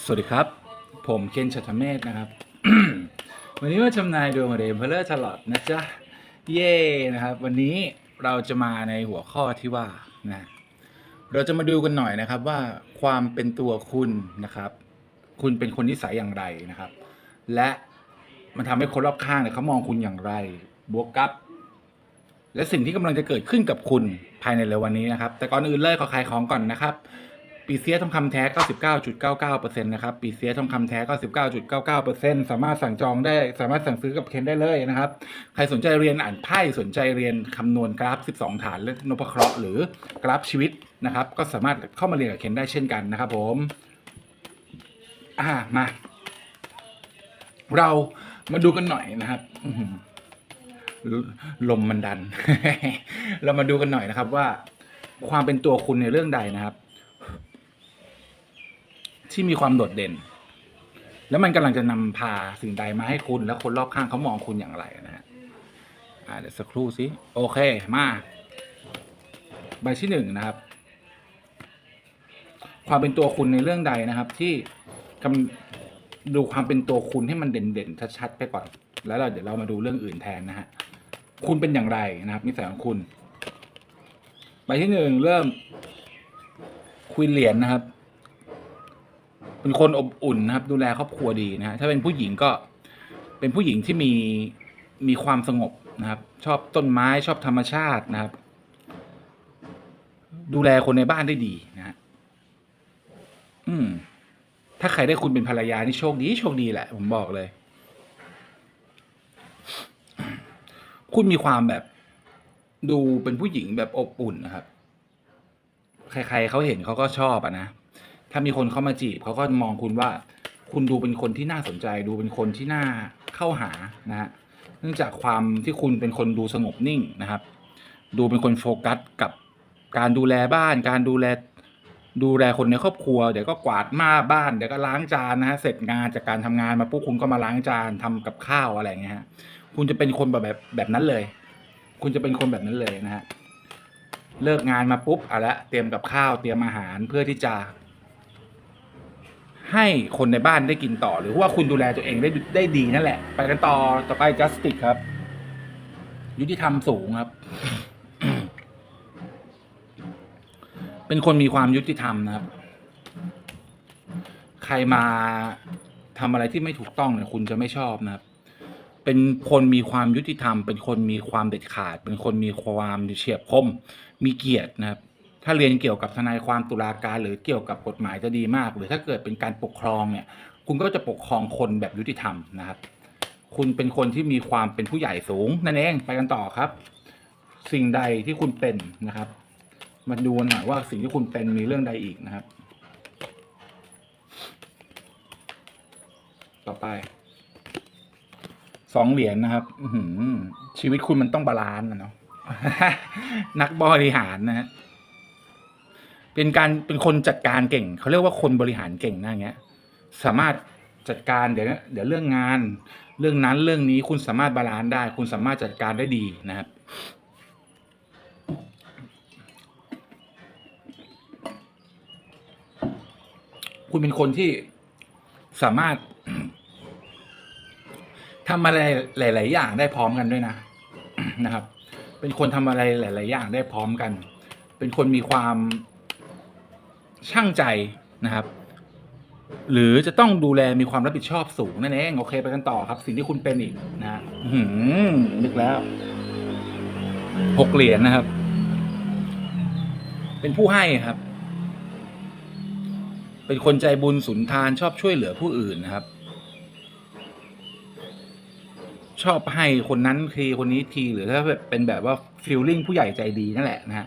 สวัสดีครับ ผมเคนชัตเมธนะครับ วันนี้มาจำนายดวงเรมเพลเลอร์ตลอดนะจ๊ะ เย่นะครับ วันนี้เราจะมาในหัวข้อที่ว่านะเราจะมาดูกันหน่อยนะครับว่าความเป็นตัวคุณนะครับ คุณเป็นคนนิสัยอย่างไรนะครับ และมันทำให้คนรอบข้างเนี่ยเขามองคุณอย่างไร บวกกับ และสิ่งที่กำลังจะเกิดขึ้นกับคุณภายในเร็ววันนี้นะครับ แต่ก่อนอื่นเลยขอขายของก่อนนะครับ ปีเซียทองคำแท้ 99.99%นะครับปีเซียทองคำแท้ 99.99%สามารถสั่งจองได้สามารถสั่งซื้อกับเคนได้เลยนะครับ ใครสนใจเรียนอ่านไพ่สนใจเรียนคำนวณกราฟ 12 ฐานและนพเคราะห์หรือกราฟชีวิตนะครับ ก็สามารถเข้ามาเรียนกับเคนได้เช่นกันนะครับผมอ่ามา เรามาดูกันหน่อยนะครับลมมันดัน เรามาดูกันหน่อยนะครับว่าความเป็นตัวคุณในเรื่องใดนะครับ ที่มีความโดดเด่น แล้วมันกำลังจะนำพาสิ่งใดมาให้คุณ และคนรอบข้างเขามองคุณอย่างไรนะฮะเดี๋ยวสักครู่สิโอเคมาใบที่หนึ่งนะครับ ความเป็นตัวคุณในเรื่องใดนะครับ ที่กำดูความเป็นตัวคุณให้มันเด่นๆชัดๆไปก่อน แล้วเราเดี๋ยวเรามาดูเรื่องอื่นแทนนะฮะคุณเป็นอย่างไรนะครับนิสัยของคุณใบที่หนึ่งเริ่มคุยเหรียญนะครับ เป็นคนอบอุ่นนะครับ ดูแลครอบครัวดีนะฮะถ้าเป็นผู้หญิงก็เป็นผู้หญิงที่มีมีความสงบนะครับ ชอบต้นไม้ชอบธรรมชาตินะครับ ดูแลคนในบ้านได้ดีนะฮะอืม ถ้าใครได้คุณเป็นภรรยานี่โชคดีโชคดีแหละ ผมบอกเลย คุณมีความแบบ ดูเป็นผู้หญิงแบบอบอุ่นนะครับ ใครๆเขาเห็นเขาก็ชอบอะนะ ถ้ามีคนเข้ามาจีบเขาก็มองคุณว่า คุณดูเป็นคนที่น่าสนใจ ดูเป็นคนที่น่าเข้าหานะฮะเนื่องจากความที่คุณเป็นคนดูสงบนิ่งนะครับ ดูเป็นคนโฟกัสกับการดูแลบ้าน การดูแลดูแลคนในครอบครัว เดี๋ยวก็กวาดมาบ้าน เดี๋ยวก็ล้างจานนะฮะ เสร็จงานจากการทำงานมาปุ๊บคุณก็มาล้างจานทำกับข้าวอะไรเงี้ยฮะ คุณจะเป็นคนแบบแบบแบบนั้นเลย คุณจะเป็นคนแบบนั้นเลยนะฮะ เลิกงานมาปุ๊บเอาละเตรียมกับข้าวเตรียมอาหารเพื่อที่จะ ให้คนในบ้านได้กินต่อ หรือว่าคุณดูแลตัวเองได้ได้ดีนั่นแหละ ไปกันต่อต่อไป justice ครับ ยุติธรรมสูงครับ เป็นคนมีความยุติธรรมนะครับ ใครมาทำอะไรที่ไม่ถูกต้องเนี่ยคุณจะไม่ชอบนะครับเป็นคนมีความยุติธรรม เป็นคนมีความเด็ดขาด เป็นคนมีความเฉียบคม มีเกียรตินะครับ ถ้าเรียนเกี่ยวกับทนายความตุลาการ หรือเกี่ยวกับกฎหมายจะดีมาก หรือถ้าเกิดเป็นการปกครองเนี่ย คุณก็จะปกครองคนแบบยุติธรรมนะครับ คุณเป็นคนที่มีความเป็นผู้ใหญ่สูงนั่นเองไปกันต่อครับ สิ่งใดที่คุณเป็นนะครับ มาดูหน่อยว่าสิ่งที่คุณเป็นมีเรื่องใดอีกนะครับ ต่อไปสองเหรียญนะครับชีวิตคุณมันต้องบาลานซ์นะเนาะนักบริหารนะฮะ เป็นการเป็นคนจัดการเก่ง เขาเรียกว่าคนบริหารเก่งนะอย่าเงี้ย สามารถจัดการเดี๋ยวเดี๋ยวเรื่องงาน เรื่องนั้นเรื่องนี้คุณสามารถบาลานซ์ได้ คุณสามารถจัดการได้ดีนะครับคุณเป็นคนที่สามารถทำอะไรหลาย ๆ อย่างได้พร้อมกันด้วยนะนะครับ เป็นคนทำอะไรหลาย ๆ อย่างได้พร้อมกัน เป็นคนมีความ ช่างใจนะครับ หรือจะต้องดูแลมีความรับผิดชอบสูงนั่นเองโอเคไปกันต่อครับ สิ่งที่คุณเป็นอีกนะฮะอื้อหือนึกแล้วหกเหรียญนะครับ เป็นผู้ให้ครับ เป็นคนใจบุญสุนทานชอบช่วยเหลือผู้อื่นนะครับ ชอบให้คนนั้นทีคนนี้ทีหรือถ้าแบบเป็นแบบว่าฟิลลิ่งผู้ใหญ่ใจดีนั่นแหละนะฮะ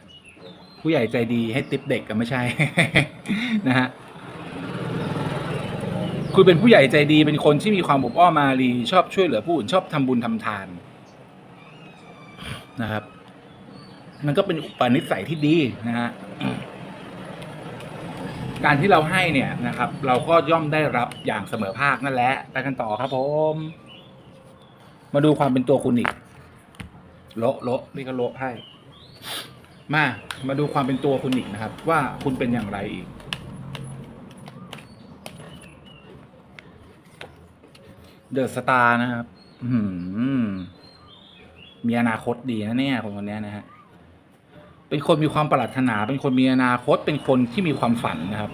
ผู้ใหญ่ใจดีให้ติปเด็กก็ไม่ใช่ นะฮะคุณเป็นผู้ใหญ่ใจดีเป็นคนที่มีความอบอ้อมารีชอบช่วยเหลือผู้อื่นชอบทำบุญทำทานนะครับ มันก็เป็นอุปนิสัยที่ดีนะฮะการที่เราให้เนี่ยนะครับ เราก็ย่อมได้รับอย่างเสมอภาคนั่นแหละไปกันต่อครับผม มาดูความเป็นตัวคุณอีกโละโละนี่ก็โละให้ มา มาดูความเป็นตัวคุณอีกนะครับ ว่าคุณเป็นอย่างไรอีก เดอะสตาร์นะครับมีอนาคตดีนะเนี่ยคนคนนี้นะฮะ เป็นคนมีความปรารถนา เป็นคนมีอนาคต เป็นคนที่มีความฝันนะครับ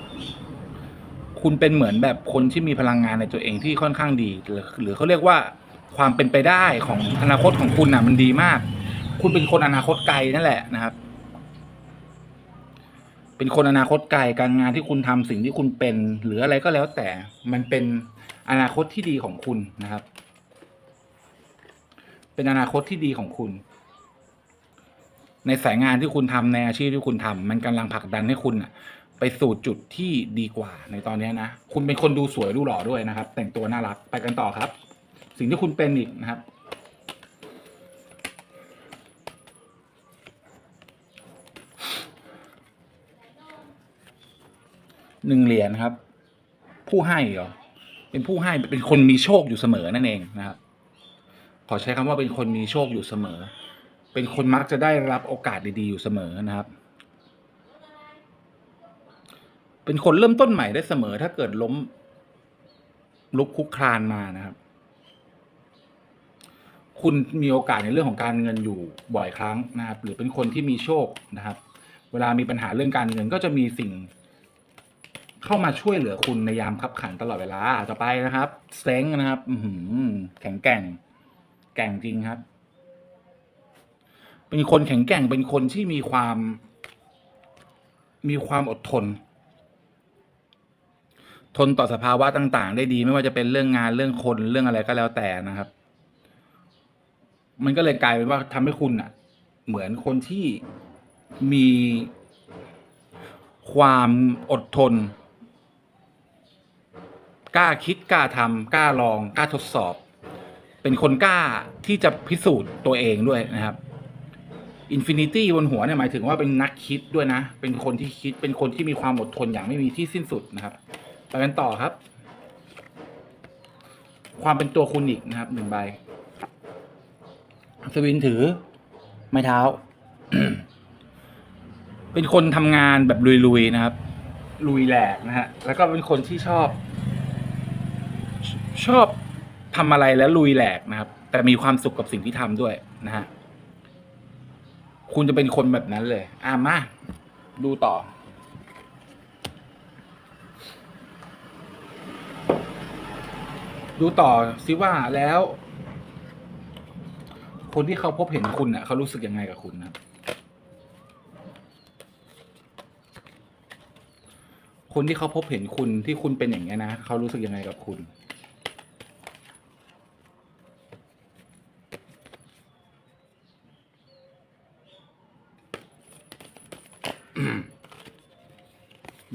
คุณเป็นเหมือนแบบคนที่มีพลังงานในตัวเองที่ค่อนข้างดี หรือหรือเขาเรียกว่าความเป็นไปได้ของอนาคตของคุณน่ะ มันดีมาก คุณเป็นคนอนาคตไกลนั่นแหละนะครับ เป็นคนอนาคตไกลการงานที่คุณทำสิ่งที่คุณเป็น หรืออะไรก็แล้วแต่มันเป็นอนาคตที่ดีของคุณนะครับ เป็นอนาคตที่ดีของคุณ ในสายงานที่คุณทำในอาชีพที่คุณทำมันกำลังผลักดันให้คุณน่ะไปสู่จุดที่ดีกว่า ในตอนนี้นะคุณเป็นคนดูสวยดูหล่อด้วยนะครับ แต่งตัวน่ารักไปกันต่อครับ สิ่งที่คุณเป็นอีกนะครับ หนึ่งเหรียญครับ ผู้ให้เหรอเป็นผู้ให้เป็นคนมีโชคอยู่เสมอนั่นเองนะครับ ขอใช้คำว่าเป็นคนมีโชคอยู่เสมอ เป็นคนมักจะได้รับโอกาสดีๆอยู่เสมอนะครับ เป็นคนเริ่มต้นใหม่ได้เสมอ ถ้าเกิดล้ม ลุกคุกคลานมานะครับ คุณมีโอกาสในเรื่องของการเงินอยู่บ่อยครั้งนะครับ หรือเป็นคนที่มีโชคนะครับ เวลามีปัญหาเรื่องการเงินก็จะมีสิ่ง เข้ามาช่วยเหลือคุณในยามคับขันตลอดเวลาต่อไปนะครับเซ้งนะครับอืแข็งแกร่ง แก่งจริงครับ เป็นคนแข็งแกร่งเป็นคนที่มีความ มีความอดทน ทนต่อสภาวะต่าง ๆ ได้ดีไม่ว่าจะเป็นเรื่องงานเรื่องคนเรื่องอะไรก็แล้วแต่นะครับ มันก็เลยกลายเป็นว่าทำให้คุณอะ เหมือนคนที่มีความอดทน กล้าคิดกล้าทำกล้าลองกล้าทดสอบ เป็นคนกล้าที่จะพิสูจน์ตัวเองด้วยนะครับอินฟินิตี้บนหัวเนี่ยหมายถึงว่าเป็นนักคิดด้วยนะ เป็นคนที่คิดเป็นคนที่มีความอดทนอย่างไม่มีที่สิ้นสุดนะครับไปกันต่อครับ ความเป็นตัวคุณอีกนะครับหนึ่งใบสวินถือ ไม้เท้า เป็นคนทำงานแบบลุยๆนะครับ ลุยแหลกนะฮะแล้วก็เป็นคนที่ชอบ ชอบทำอะไรแล้วลุยแหลกนะครับ แต่มีความสุขกับสิ่งที่ทำด้วยนะฮะคุณจะเป็นคนแบบนั้นเลย อะมาดูต่อ ดูต่อซิว่าแล้ว คนที่เขาพบเห็นคุณเน่ะเขารู้สึกยังไงกับคุณนะคนที่เขาพบเห็นคุณที่คุณเป็นอย่างนี้ยนะเขารู้สึกยังไงกับคุณ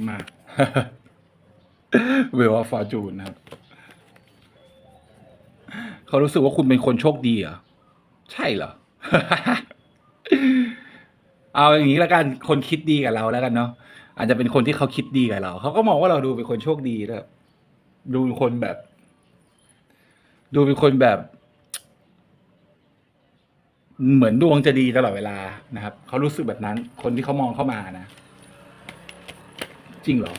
มา เวลฟอร์จูนนะครับเขารู้สึกว่าคุณเป็นคนโชคดีเหรอใช่เหรอ เอาอย่างนี้แล้วกันคนคิดดีกับเราแล้วกันเนาะอาจจะเป็นคนที่เขาคิดดีกับเราเขาก็มองว่าเราดูเป็นคนโชคดีด้วดูเป็นคนแบบ ดูเป็นคนแบบ เหมือนดวงจะดีตลอดเวลานะครับเขารู้สึกแบบนั้น คนที่เขามองเข้ามานะ จริงเหรอ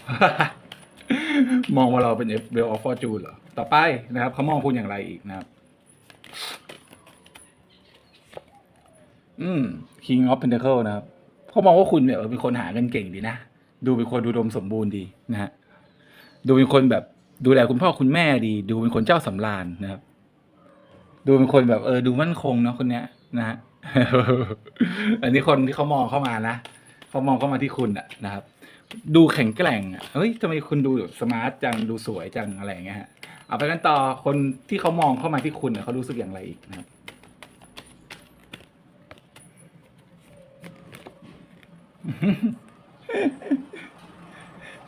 มองว่าเราเป็นเบลออฟฟอร์จูนเหรอ ต่อไปนะครับเขามองคุณอย่างไรอีกนะครับ อืม King of Pentacle นะครับเขามองว่าคุณเนี่ยเออเป็นคนหาเงินเก่งดีนะ ดูเป็นคนดูดมสมบูรณ์ดีนะฮะ ดูเป็นคนแบบดูแลคุณพ่อคุณแม่ดี ดูเป็นคนเจ้าสำราญนะครับ ดูเป็นคนแบบเออดูมั่นคงเนาะคนเนี้ยนะฮะ อันนี้คนที่เขามองเข้ามานะ เขามองเข้ามาที่คุณอะนะครับ ดูแข็งแกร่งอะเฮ้ยทำไมคุณดูแบบสมาร์ทจังดูสวยจังอะไรอย่างเงี้ยฮะเอาไปกันต่อคนที่เขามองเข้ามาที่คุณเนี่ยเขารู้สึกอย่างไรอีกนะครับ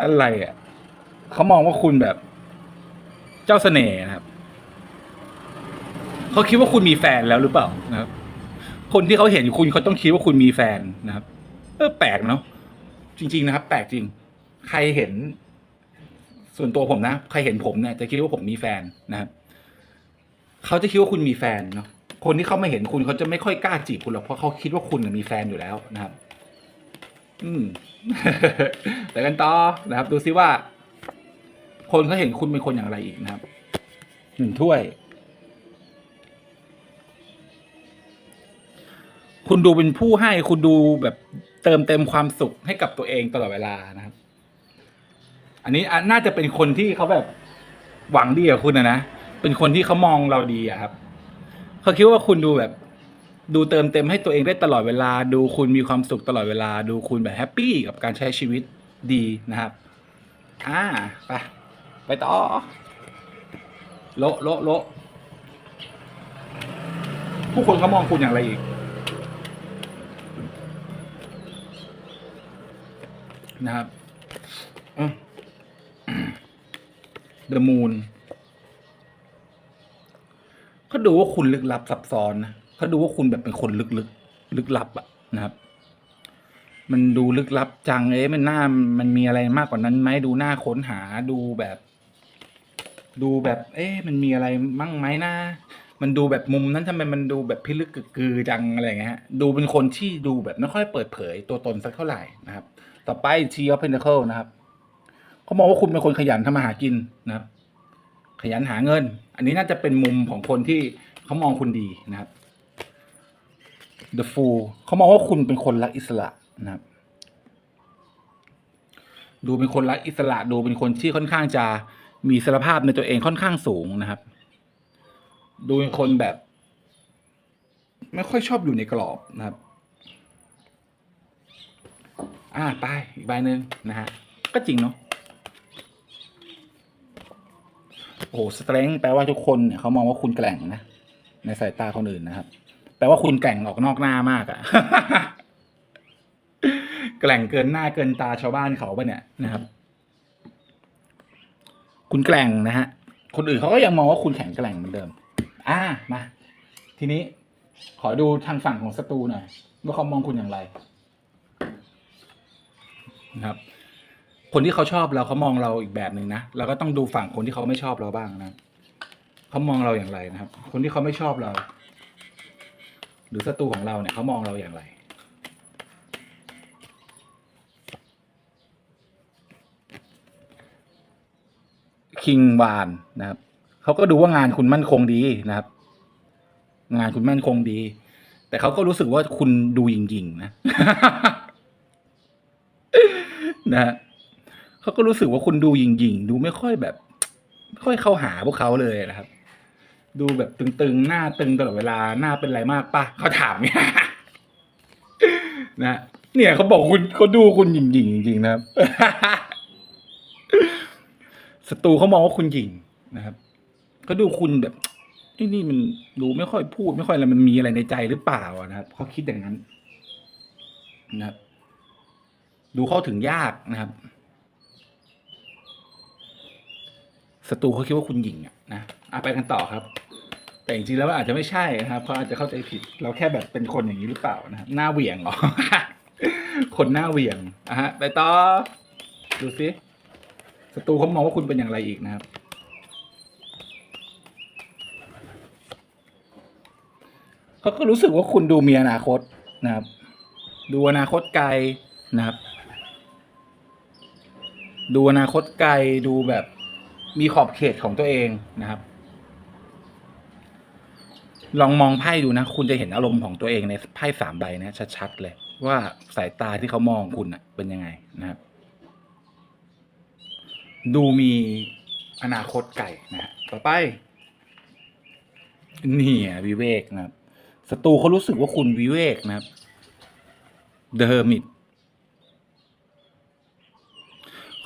อะไรอะเขามองว่าคุณแบบ เจ้าเสน่ห์นะครับเขาคิดว่าคุณมีแฟนแล้วหรือเปล่านะครับ คนที่เขาเห็นคุณเขาต้องคิดว่าคุณมีแฟนนะครับ เออแปลกเนาะ จริง ๆ นะครับ แปลกจริง ใครเห็น ส่วนตัวผมนะ ใครเห็นผมเนี่ยจะคิดว่าผมมีแฟนนะครับเขาจะคิดว่าคุณมีแฟนเนาะคนที่เขาไม่เห็นคุณเขาจะไม่ค่อยกล้าจีบคุณหรอกเพราะเขาคิดว่าคุณมีแฟนอยู่แล้วนะครับ อืมแต่กันต่อนะครับ ดูซิว่า คนเขาเห็นคุณเป็นคนอย่างไรอีกนะครับหนึ่งถ้วย คุณดูเป็นผู้ให้คุณดูแบบ เติมเต็มความสุขให้กับตัวเองตลอดเวลานะครับ อันนี้น่าจะเป็นคนที่เขาแบบหวังดีกับคุณนะนะ เป็นคนที่เขามองเราดีอะครับ เขาคิดว่าคุณดูแบบ ดูเติมเต็มให้ตัวเองได้ตลอดเวลา ดูคุณมีความสุขตลอดเวลา ดูคุณแบบแฮปปี้กับการใช้ชีวิตดีนะครับ อ่า ไป ไปต่อ โละโละโละผู้คนเขามองคุณอย่างไรอีก นะครับ The Moon เขาดูว่าคุณลึกลับซับซ้อนนะเขาดูว่าคุณแบบเป็นคนลึกลึกลึกลับอะนะครับ มันดูลึกลับจังเอ๊ะมันหน้ามันมีอะไรมากกว่านั้นไหมดูหน้าค้นหาดูแบบ ดูแบบ เอ๊ะมันมีอะไรมั่งไหมนะมันดูแบบมุมนั้นทำไมมันดูแบบพิลึกกึกกือจังอะไรอย่างเงี้ยฮะดูเป็นคนที่ดูแบบไม่ค่อยเปิดเผยตัวตนสักเท่าไหร่นะครับ ต่อไป T of Pentacle นะครับเขามองว่าคุณเป็นคนขยันทำมาหากินนะครับ ขยันหาเงิน อันนี้น่าจะเป็นมุมของคนที่เขามองคุณดีนะครับ The Fool เขามองว่าคุณเป็นคนรักอิสระนะครับ ดูเป็นคนรักอิสระ ดูเป็นคนที่ค่อนข้างจะมีอิสรภาพในตัวเองค่อนข้างสูงนะครับ ดูเป็นคนแบบ ไม่ค่อยชอบอยู่ในกรอบนะครับ อ่าไปอีกใบหนึ่งนะฮะ ก็จริงเนาะโอ้โหสเตรน g ์แปลว่าทุกคนเนี่ยเขามองว่าคุณแกร่งนะ ในสายตาคนอื่นนะครับ แปลว่าคุณแกร่งออกนอกหน้ามากอะแกร่งเกินหน้าเกินตาชาวบ้านเขาปะเนี่ยนะครับ คุณแกร่งนะฮะ คนอื่นเขาก็ยังมองว่าคุณแข็งแกร่งเหมือนเดิม อ่ามา ทีนี้ขอดูทางฝั่งของศัตรูหน่อยว่าเขามองคุณอย่างไร นะครับ คนที่เขาชอบเราเขามองเราอีกแบบหนึ่งนะเราก็ต้องดูฝั่งคนที่เขาไม่ชอบเราบ้างนะเขามองเราอย่างไรนะครับ คนที่เขาไม่ชอบเรา หรือศัตรูของเราเนี่ยเขามองเราอย่างไรคิงวานนะครับเขาก็ดูว่างานคุณมั่นคงดีนะครับ งานคุณมั่นคงดี แต่เขาก็รู้สึกว่าคุณดูหยิ่งๆนะ นะฮะเขาก็รู้สึกว่าคุณดูหยิ่งๆ ดูไม่ค่อยแบบไม่ค่อยเข้าหาพวกเขาเลยนะครับ ดูแบบตึงๆ หน้าตึงตลอดเวลาหน้าเป็นไรมากปะเขาถามเนี่ยนะเนี่ยเขาบอกคุณเขาดูคุณหยิ่งๆจริงๆนะครับศัตรูเขามองว่าคุณหยิ่งนะครับเขาดูคุณแบบไอ้นี่มันดูไม่ค่อยพูด ไม่ค่อยอะไรมันมีอะไรในใจหรือเปล่านะครับเขาคิดอย่างนั้นนะครับ ดูเข้าถึงยากนะครับศัตรูเขาคิดว่าคุณหยิ่งอะนะอะไปกันต่อครับ แต่จริงๆแล้วอาจจะไม่ใช่นะครับเขาอาจจะเข้าใจผิด เราแค่แบบเป็นคนอย่างนี้หรือเปล่านะครับหน้าเหวี่ยงเหรอคนหน้าเหวี่ยงอะฮะ ไปต่อ ดูสิศัตรูเขามองว่าคุณเป็นอย่างไรอีกนะครับ เขาก็รู้สึกว่าคุณดูมีอนาคตนะครับ ดูอนาคตไกลนะครับ ดูอนาคตไกลดูแบบมีขอบเขตของตัวเองนะครับ ลองมองไพ่ดูนะ คุณจะเห็นอารมณ์ของตัวเองในไพ่สามใบนะชัดๆเลย ว่าสายตาที่เขามองคุณอะเป็นยังไงนะครับ ดูมีอนาคตไกลนะต่อไปนี่วิเวกนะครับศัตรูเขารู้สึกว่าคุณวิเวกนะครับ The Hermit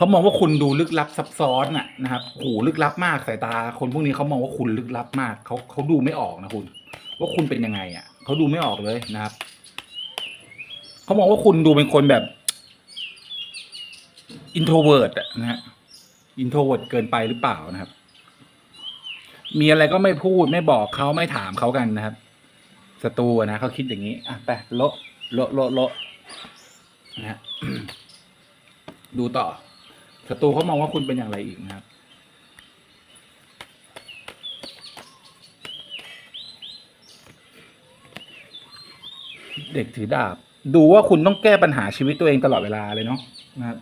เขามองว่าคุณดูลึกลับซับซ้อนน่ะนะครับโหลึกลับมากสายตา คนพวกนี้เขามองว่าคุณลึกลับมากเขาเขาดูไม่ออกนะคุณ ว่าคุณเป็นยังไง อะเขาดูไม่ออกเลยนะครับเขามองว่าคุณดูเป็นคนแบบ introvert อะนะฮะ introvert เกินไปหรือเปล่านะครับ มีอะไรก็ไม่พูดไม่บอกเขาไม่ถามเขากันนะครับศัตรูนะเขาคิดอย่างนี้อะไปโละโละโละโละนะฮะดูต่อ ศัตรูเขามองว่าคุณเป็นอย่างไรอีกนะครับเด็กถือดาบ ดูว่าคุณต้องแก้ปัญหาชีวิตตัวเองตลอดเวลาเลยเนาะนะครับ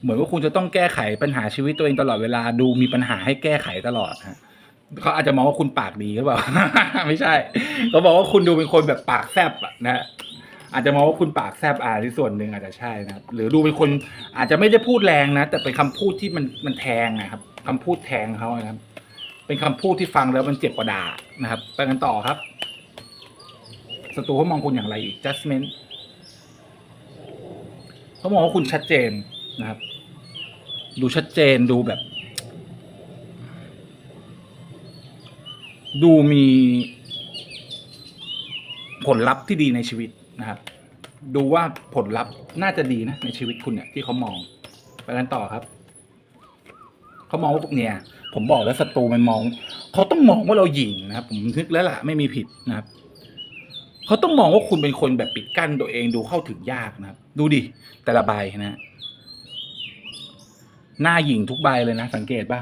เหมือนว่าคุณจะต้องแก้ไขปัญหาชีวิตตัวเองตลอดเวลา ดูมีปัญหาให้แก้ไขตลอดฮะเขาอาจจะมองว่าคุณปากดีหรือเปล่า ไม่ใช่เขาบอกว่าคุณดูเป็นคนแบบปากแซบอะนะฮะ อาจจะมองว่าคุณปากแซบอ่าที่ส่วนหนึ่งอาจจะใช่นะครับ หรือดูเป็นคนอาจจะไม่ได้พูดแรงนะ แต่เป็นคำพูดที่มันมันแทงนะครับคำพูดแทงเขานะครับ เป็นคำพูดที่ฟังแล้วมันเจ็บกว่าด่านะครับไปกันต่อครับศัตรูเขามองคุณอย่างไรอีก judgment เขามองว่าคุณชัดเจนนะครับ ดูชัดเจนดูแบบ ดูมีผลลัพธ์ที่ดีในชีวิต นะครับ ดูว่าผลลัพธ์น่าจะดีนะในชีวิตคุณเนี่ยที่เขามองไปกันต่อครับเขามองว่าพวกเนี่ย ผมบอกแล้วศัตรูมันมองเขาต้องมองว่าเราหยิ่งนะครับ ผมนึกแล้วล่ะไม่มีผิดนะครับเขาต้องมองว่าคุณเป็นคนแบบปิดกั้นตัวเองดูเข้าถึงยากนะครับ ดูดิแต่ละใบนะหน้าหยิ่งทุกใบเลยนะ สังเกตป่ะ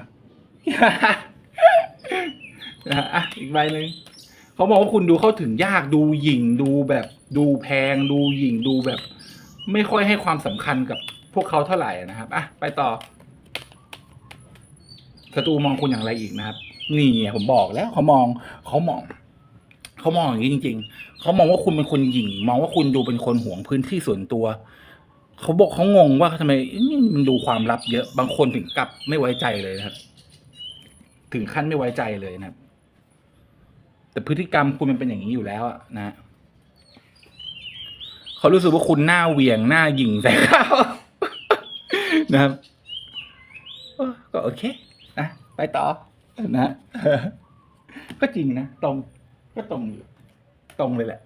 นะฮะอะอีกใบหนึ่ง เขาบอกว่าคุณดูเข้าถึงยากดูหยิ่งดูแบบดูแพงดูหยิ่งดูแบบ ไม่ค่อยให้ความสำคัญกับพวกเขาเท่าไหร่นะครับอะไปต่อศัตรูมองคุณอย่างไรอีกนะครับ นี่ผมบอกแล้วเขามองเขามองเขามองอย่างนี้จริง ๆ เขามองว่าคุณเป็นคนหยิ่ง มองว่าคุณดูเป็นคนหวงพื้นที่ส่วนตัว เขาบอกเขางงว่าทำไมมันดูความลับเยอะ บางคนถึงกับไม่ไว้ใจเลยนะครับ ถึงขั้นไม่ไว้ใจเลยนะครับ แต่พฤติกรรมคุณมันเป็นอย่างนี้อยู่แล้วอะนะเขารู้สึกว่าคุณหน้าเหวี่ยงหน้าหยิ่งใส่เขานะครับก็โอเคนะไปต่อนะก็จริงนะตรงก็ตรงอยู่ตรงเลยแหละ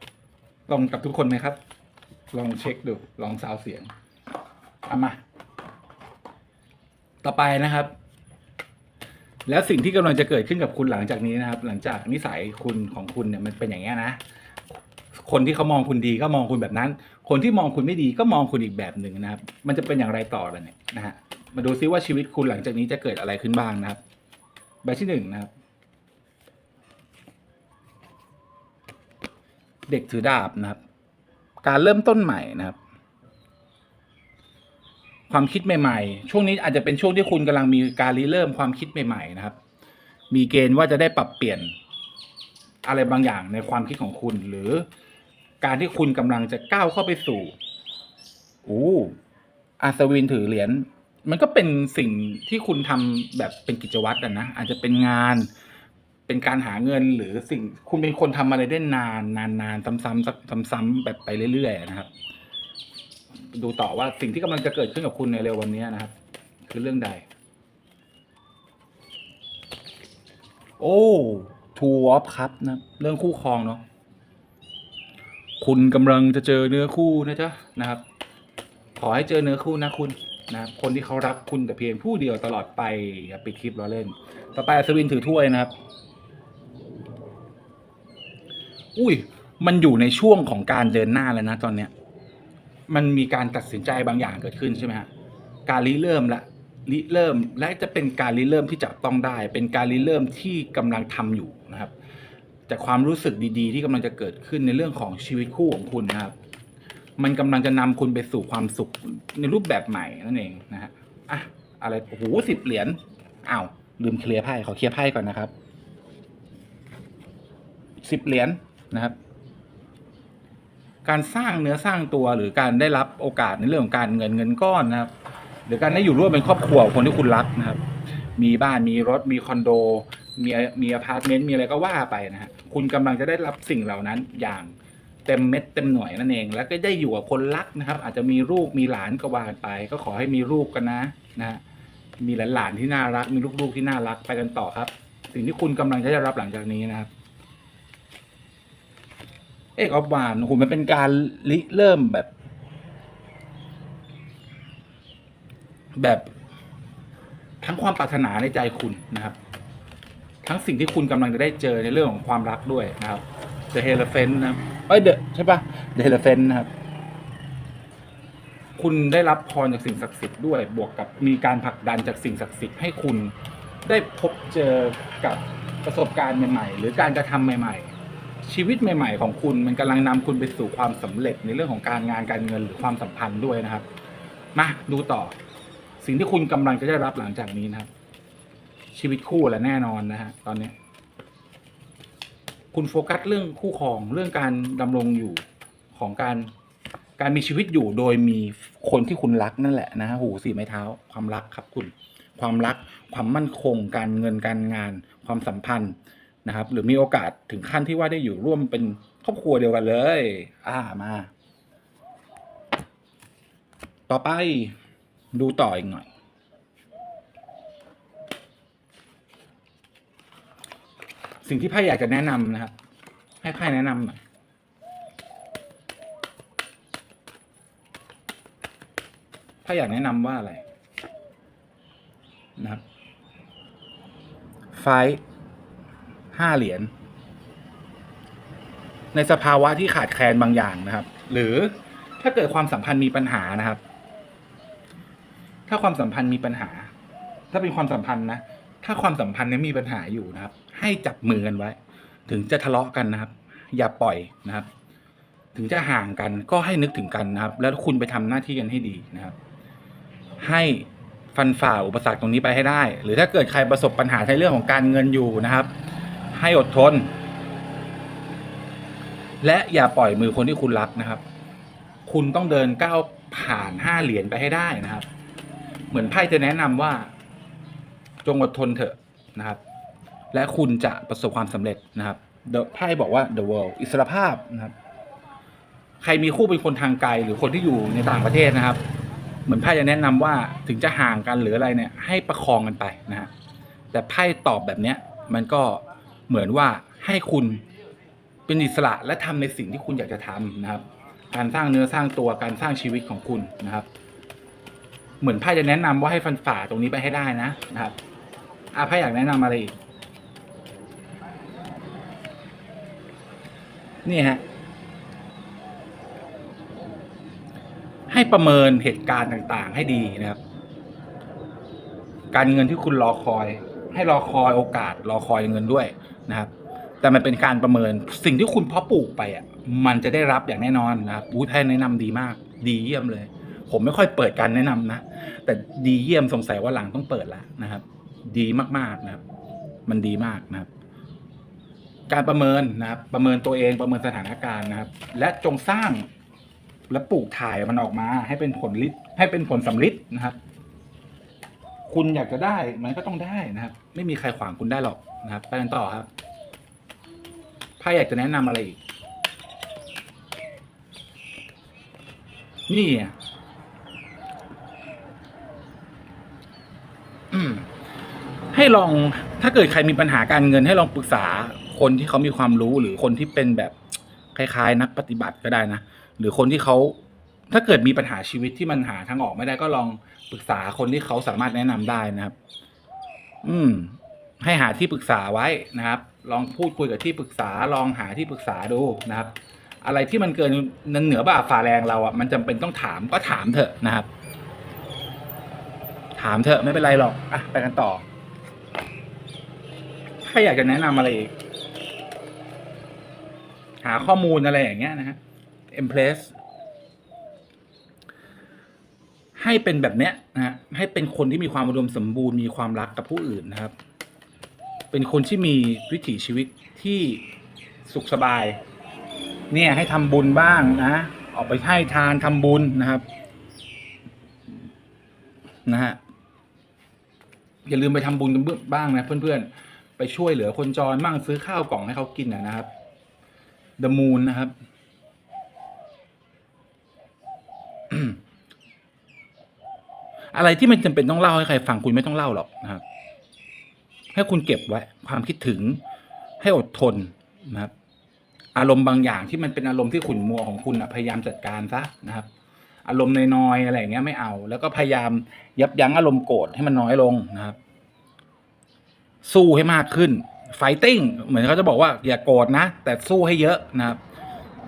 ตรงกับทุกคนไหมครับ ลองเช็คดู ลองซาวเสียงเอามา ต่อไปนะครับ แล้วสิ่งที่กำลังจะเกิดขึ้นกับคุณหลังจากนี้นะครับ หลังจากนิสัยคุณของคุณเนี่ยมันเป็นอย่างเงี้นะ คนที่เขามองคุณดีก็มองคุณแบบนั้น คนที่มองคุณไม่ดีก็มองคุณอีกแบบหนึ่งนะครับ มันจะเป็นอย่างไรต่อล่ะเนี่ยนะฮะมาดูซิว่าชีวิตคุณหลังจากนี้จะเกิดอะไรขึ้นบ้างนะครับ ใบที่หนึ่งนะครับ เด็กถือดาบนะครับ การเริ่มต้นใหม่นะครับ ความคิดใหม่ๆ ช่วงนี้อาจจะเป็นช่วงที่คุณกำลังมีการริเริ่มความคิดใหม่ๆนะครับ มีเกณฑ์ว่าจะได้ปรับเปลี่ยนอะไรบางอย่างในความคิดของคุณ หรือการที่คุณกำลังจะก้าวเข้าไปสู่อู้อาสวินถือเหรียญมันก็เป็นสิ่งที่คุณทำแบบเป็นกิจวัตรอะนะ อาจจะเป็นงาน เป็นการหาเงินหรือสิ่งคุณเป็นคนทำอะไรได้นานนานนานซ้ำๆซ้ำๆแบบไปเรื่อยๆนะครับ ดูต่อว่าสิ่งที่กำลังจะเกิดขึ้นกับคุณในเร็ววันนี้นะครับ คือเรื่องใด โอ้ทูวอฟครับนะเรื่องคู่ครองเนาะคุณกำลังจะเจอเนื้อคู่นะจ๊ะนะครับ ขอให้เจอเนื้อคู่นะคุณนะครับคนที่เขารักคุณแต่เพียงผู้เดียวตลอดไปอย่าปิดคลิปล้อเล่น ต่อไปอัศวินถือถ้วยนะครับ อุ้ย มันอยู่ในช่วงของการเดินหน้าแล้วนะตอนเนี้ย มันมีการตัดสินใจบางอย่างเกิดขึ้นใช่ไหมฮะการริเริ่มละริเริ่มและจะเป็นการริเริ่มที่จับต้องได้ เป็นการริเริ่มที่กำลังทำอยู่นะครับจากความรู้สึกดีๆ ที่กำลังจะเกิดขึ้นในเรื่องของชีวิตคู่ของคุณนะครับ มันกำลังจะนำคุณไปสู่ความสุขในรูปแบบใหม่นั่นเองนะฮะอะอะไรโอ้โหสิบเหรียญอ้าวลืมเคลียร์ไพ่ขอเคลียร์ไพ่ก่อนนะครับสิบเหรียญนะครับ การสร้างเนื้อสร้างตัวหรือการได้รับโอกาสในเรื่องของการเงินเงินก้อนนะครับ หรือการได้อยู่ร่วมเป็นครอบครัวคนที่คุณรักนะครับ มีบ้านมีรถมีคอนโด มีมีอพาร์ตเมนต์มีอะไรก็ว่าไปนะฮะคุณกำลังจะได้รับสิ่งเหล่านั้นอย่างเต็มเม็ดเต็มหน่วยนั่นเอง แล้วก็ได้อยู่กับคนรักนะครับ อาจจะมีลูกมีหลานก็ว่ากันไป ก็ขอให้มีลูกกันนะนะฮะมีหลานๆที่น่ารัก มีลูกๆที่น่ารักไปกันต่อครับ สิ่งที่คุณกำลังจะได้รับหลังจากนี้นะครับ อกออฟวานโอ้โหมันเป็นการริเริ่มแบบ แบบทั้งความปรารถนาในใจคุณนะครับ ทั้งสิ่งที่คุณกำลังจะได้เจอในเรื่องของความรักด้วยนะครับ The h e l e p h a n t นะเอ้ย The ใช่ปะ The h e l e p h a n t นะครับ คุณได้รับพรจากสิ่งศักดิ์สิทธิ์ด้วย บวกกับมีการผลักดันจากสิ่งศักดิ์สิทธิ์ให้คุณได้พบเจอกับประสบการณ์ใหม่ๆ หรือการกระทำใหม่ ๆ ชีวิตใหม่ ๆ ของคุณมันกำลังนำคุณไปสู่ความสำเร็จในเรื่องของการงานการเงินหรือความสัมพันธ์ด้วยนะครับมาดูต่อ สิ่งที่คุณกำลังจะได้รับหลังจากนี้นะครับ ชีวิตคู่แหละแน่นอนนะฮะตอนนี้คุณโฟกัสเรื่องคู่ครองเรื่องการดำรงอยู่ของการการมีชีวิตอยู่โดยมีคนที่คุณรักนั่นแหละนะฮะหูสี่ไม้เท้า ความรักครับคุณ ความรักความมั่นคง การเงินการงาน ความสัมพันธ์ นะครับ หรือมีโอกาสถึงขั้นที่ว่าได้อยู่ร่วมเป็นครอบครัวเดียวกันเลย อ่ามา ต่อไปดูต่ออีกหน่อย สิ่งที่ไพ่อยากจะแนะนำนะครับ ให้ไพ่แนะนำหน่อยไพ่อยากแนะนำว่าอะไร นะครับไฟ ห้าเหรียญในสภาวะที่ขาดแคลนบางอย่างนะครับ หรือถ้าเกิดความสัมพันธ์มีปัญหานะครับ ถ้าความสัมพันธ์มีปัญหา ถ้าเป็นความสัมพันธ์นะถ้าความสัมพันธ์นี้มีปัญหาอยู่นะครับ ให้จับมือกันไว้ ถึงจะทะเลาะกันนะครับ อย่าปล่อยนะครับ ถึงจะห่างกันก็ให้นึกถึงกันนะครับ แล้วคุณไปทำหน้าที่กันให้ดีนะครับ ให้ฟันฝ่าอุปสรรคตรงนี้ไปให้ได้ หรือถ้าเกิดใครประสบปัญหาในเรื่องของการเงินอยู่นะครับ ให้อดทน และอย่าปล่อยมือคนที่คุณรักนะครับ คุณต้องเดินก้าวผ่านห้าเหรียญไปให้ได้นะครับ เหมือนไพ่จะแนะนำว่า จงอดทนเถอะนะครับ และคุณจะประสบความสำเร็จนะครับไพ่บอกว่า the world อิสรภาพนะครับใครมีคู่เป็นคนทางไกลหรือคนที่อยู่ในต่างประเทศนะครับ เหมือนไพ่จะแนะนำว่าถึงจะห่างกันหรืออะไรเนี่ยให้ประคองกันไปนะฮะแต่ไพ่ตอบแบบเนี้ยมันก็ เหมือนว่าให้คุณเป็นอิสระและทำในสิ่งที่คุณอยากจะทำนะครับ การสร้างเนื้อสร้างตัวการสร้างชีวิตของคุณนะครับ เหมือนไพ่จะแนะนำว่าให้ฟันฝ่าตรงนี้ไปให้ได้นะนะครับอาไพ่อยากแนะนำอะไรอีกนี่ฮะให้ประเมินเหตุการณ์ต่างๆ ให้ดีนะครับ การเงินที่คุณรอคอย ให้รอคอยโอกาส รอคอยเงินด้วย นะครับ แต่มันเป็นการประเมินสิ่งที่คุณเพาะปลูกไปอะมันจะได้รับอย่างแน่นอนนะครับอุ้ยแทย์แนะนำดีมาก ดีเยี่ยมเลย ผมไม่ค่อยเปิดการแนะนำนะแต่ดีเยี่ยมสงสัยว่าหลังต้องเปิดแล้วนะครับ ดีมากๆนะครับ มันดีมากนะครับ การประเมินนะครับ ประเมินตัวเองประเมินสถานการณ์นะครับ และจงสร้างและปลูกถ่ายมันออกมา ให้เป็นผลลิให้เป็นผลสำลิดนะครับ คุณอยากจะได้มันก็ต้องได้นะครับ ไม่มีใครขวางคุณได้หรอกนะครับ ไปกันต่อครับ ไพ่อยากจะแนะนำอะไรอีก นี่อะให้ลองถ้าเกิดใครมีปัญหาการเงินให้ลองปรึกษาคนที่เขามีความรู้หรือคนที่เป็นแบบคล้าย ๆ นักปฏิบัติก็ได้นะ หรือคนที่เขาถ้าเกิดมีปัญหาชีวิตที่มันหาทางออกไม่ได้ก็ลองปรึกษาคนที่เขาสามารถแนะนำได้นะครับ อืม ให้หาที่ปรึกษาไว้นะครับ ลองพูดคุยกับที่ปรึกษาลองหาที่ปรึกษาดูนะครับ อะไรที่มันเกินเหนือบ่าฝ่าแรงเราอะมันจำเป็นต้องถามก็ถามเถอะนะครับ ถามเถอะไม่เป็นไรหรอกอะไปกันต่อ ถ้าอยากจะแนะนำอะไรอีกหาข้อมูลอะไรอย่างเงี้ยนะฮะ Empress ให้เป็นแบบเนี้ยนะฮะให้เป็นคนที่มีความอุดมสมบูรณ์มีความรักกับผู้อื่นนะครับ เป็นคนที่มีวิถีชีวิตที่สุขสบาย เนี่ยให้ทำบุญบ้างนะ ออกไปให้ทานทำบุญนะครับ นะฮะอย่าลืมไปทำบุญกันบ้างนะเพื่อนๆ ไปช่วยเหลือคนจรบ้างซื้อข้าวกล่องให้เขากินนะครับ The Moon นะครับอะไรที่มันจำเป็นต้องเล่าให้ใครฟังคุณไม่ต้องเล่าหรอกนะครับ ให้คุณเก็บไว้ ความคิดถึงให้อดทนนะครับ อารมณ์บางอย่างที่มันเป็นอารมณ์ที่ขุ่นมัวของคุณนะพยายามจัดการซะนะครับ อารมณ์น้อยๆอะไรอย่างเงี้ยไม่เอา แล้วก็พยายามยับยั้งอารมณ์โกรธให้มันน้อยลงนะครับ สู้ให้มากขึ้นไฟติ้งเหมือนเขาจะบอกว่าอย่าโกรธนะ แต่สู้ให้เยอะนะครับ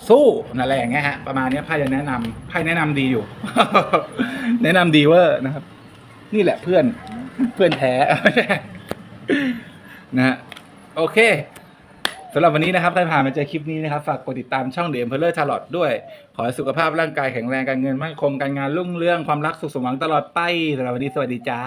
สู้นั่นแหละอย่างเงี้ยฮะประมาณนี้ไพ่จะแนะนำไพ่แนะนำดีอยู่ แนะนำดีเวอร์นะครับ นี่แหละเพื่อนเพื่อนแท้ นะฮะโอเคสำหรับวันนี้นะครับถ้าผ่านมาเจอคลิปนี้นะครับ ฝากกดติดตามช่องเดมเพลเลอร์ชาร์ลอตด้วย ขอให้สุขภาพร่างกายแข็งแรงการเงินมั่นคงการงานรุ่งเรื่องความรักสุขสมหวังตลอดไปสำหรับวันนี้สวัสดีจ้า